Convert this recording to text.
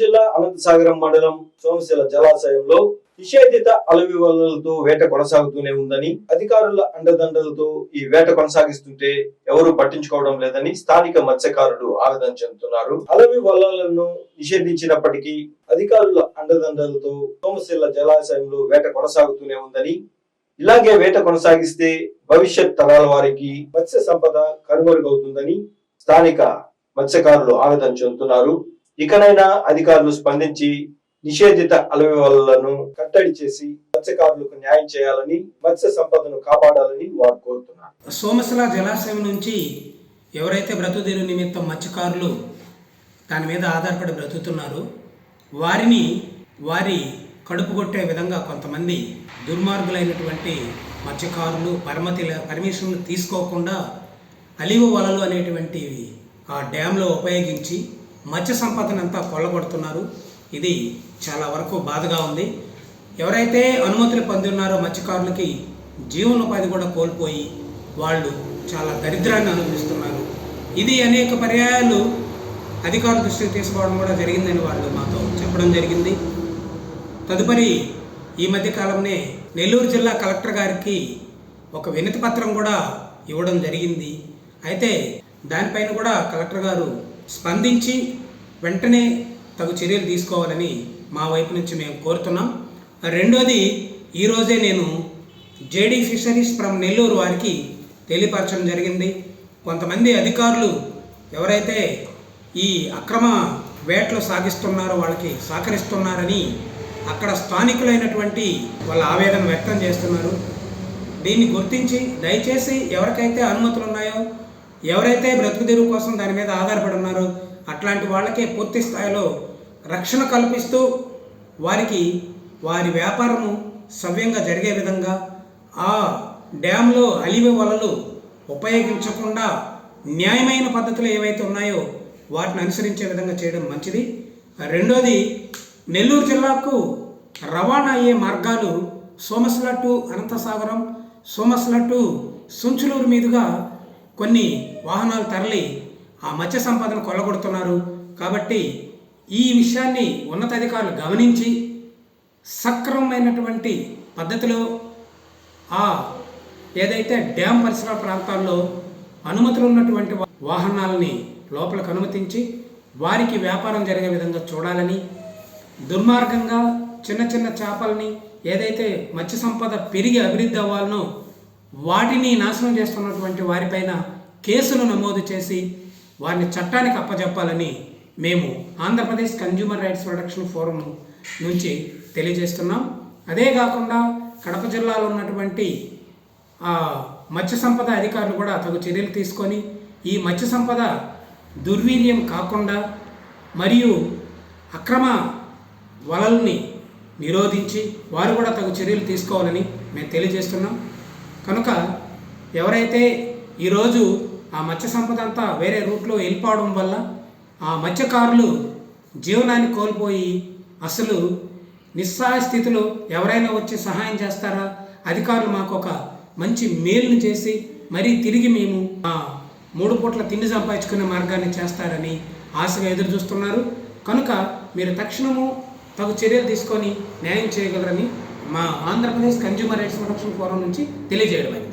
జిల్లా అనంతసాగరం మండలం సోమశిల జలాశయంలో నిషేధిత అలవి వలలతో వేట కొనసాగుతూనే ఉందని అధికారుల అండదండలతో ఈ వేట కొనసాగిస్తుంటే ఎవరూ పట్టించుకోవడం లేదని స్థానిక మత్స్యకారులు ఆవేదన చెందుతున్నారు. అలవి వలలను నిషేధించినప్పటికీ అధికారుల అండదండలతో సోమశిల జలాశయంలో వేట కొనసాగుతూనే ఉందని ఇలాగే వేట కొనసాగిస్తే భవిష్యత్ తరాల వారికి మత్స్య సంపద కనుమరుగవుతుందని స్థానిక మత్స్యకారులు ఆవేదన చెందుతున్నారు. ఇకనైనా అధికారులు స్పందించి నిషేధిత అలవి వలలను కట్టడి చేసి మత్స్యకారులకు న్యాయం చేయాలని మత్స్య సంపదను కాపాడాలని వారు కోరుతున్నారు. సోమశిల జలాశయం నుంచి ఎవరైతే బ్రతుదేరు నిమిత్తం మత్స్యకారులు దాని మీద ఆధారపడి బ్రతుకుతున్నారో వారిని వారి కడుపు కొట్టే విధంగా కొంతమంది దుర్మార్గులైనటువంటి మత్స్యకారులు పరమతి పర్మిషన్లు తీసుకోకుండా అలివు వలలు అనేటువంటివి ఆ డ్యాంలో ఉపయోగించి మత్స్య సంపదనంతా కొల్లగొడుతున్నారు ఇది చాలా వరకు బాధగా ఉంది. ఎవరైతే అనుమతులు పొంది ఉన్నారో మత్స్యకారులకి జీవనోపాధి కూడా కోల్పోయి వాళ్ళు చాలా దరిద్రాన్ని అనుభవిస్తున్నారు. ఇది అనేక పర్యాయాలు అధికారుల దృష్టికి తీసుకోవడం కూడా జరిగిందని వాళ్ళు మాతో చెప్పడం జరిగింది. తదుపరి ఈ మధ్యకాలంలో నెల్లూరు జిల్లా కలెక్టర్ గారికి ఒక వినతి పత్రం కూడా ఇవ్వడం జరిగింది. అయితే దానిపైన కూడా కలెక్టర్ గారు స్పందించి వెంటనే తగు చర్యలు తీసుకోవాలని మా వైపు నుంచి మేము కోరుతున్నాం. రెండోది ఈరోజే నేను జేడీ ఫిషరీస్ ఫ్రమ్ నెల్లూరు వారికి తెలియపరచడం జరిగింది. కొంతమంది అధికారులు ఎవరైతే ఈ అక్రమ వేటలు సాగిస్తున్నారో వాళ్ళకి సహకరిస్తున్నారని అక్కడ స్థానికులైనటువంటి వాళ్ళ ఆవేదన వ్యక్తం చేస్తున్నారు. దీన్ని గుర్తించి దయచేసి ఎవరికైతే అనుమతులు ఉన్నాయో ఎవరైతే బ్రతుకుదెరువు కోసం దాని మీద ఆధారపడి ఉన్నారో అట్లాంటి వాళ్ళకే పూర్తి స్థాయిలో రక్షణ కల్పిస్తూ వారికి వారి వ్యాపారము సవ్యంగా జరిగే విధంగా ఆ డ్యాంలో అలివే వలలు ఉపయోగించకుండా న్యాయమైన పద్ధతులు ఏవైతే ఉన్నాయో వాటిని అనుసరించే విధంగా చేయడం మంచిది. రెండోది నెల్లూరు జిల్లాకు రవాణా అయ్యే మార్గాలు సోమశిల టు అనంతసాగరం సోమశిల టు సుంచులూరు మీదుగా కొన్ని వాహనాలు తరలి ఆ మత్స్య సంపదను కొల్లగొడుతున్నారు. కాబట్టి ఈ విషయాన్ని ఉన్నతాధికారులు గమనించి సక్రమమైనటువంటి పద్ధతిలో ఆ ఏదైతే డ్యామ్ పరిసర ప్రాంతాల్లో అనుమతులు ఉన్నటువంటి వాహనాలని లోపలికి అనుమతించి వారికి వ్యాపారం జరిగే విధంగా చూడాలని దుర్మార్గంగా చిన్న చిన్న చేపల్ని ఏదైతే మత్స్య సంపద పెరిగి అభివృద్ధి అవ్వాలనో వాటిని నాశనం చేస్తున్నటువంటి వారిపైన కేసులు నమోదు చేసి వారిని చట్టానికి అప్పజెప్పాలని మేము Andhra Pradesh consumer rights protection forum నుంచి తెలియజేస్తున్నాం. అదే కాకుండా కడప జిల్లాలో ఉన్నటువంటి మత్స్య సంపద అధికారులు కూడా తగు చర్యలు తీసుకొని ఈ మత్స్య సంపద దుర్వీర్యం కాకుండా మరియు అక్రమ వలల్ని నిరోధించి వారు కూడా తగు చర్యలు తీసుకోవాలని మేము తెలియజేస్తున్నాం. కనుక ఎవరైతే ఈరోజు ఆ మత్స్య సంపద అంతా వేరే రూట్లో వెళ్ళిపోవడం వల్ల ఆ మత్స్యకారులు జీవనాన్ని కోల్పోయి అసలు నిస్సహాయ స్థితిలో ఎవరైనా వచ్చి సహాయం చేస్తారా? అధికారులు మాకు ఒక మంచి మేలును చేసి మరీ తిరిగి మేము ఆ మూడు పూట్ల తిండి సంపాదించుకునే మార్గాన్ని చేస్తారని ఆశగా ఎదురు చూస్తున్నారు. కనుక మీరు తక్షణము తగు చర్యలు తీసుకొని న్యాయం చేయగలరని మా Andhra Pradesh consumer rights protection forum నుంచి తెలియజేయడం అయింది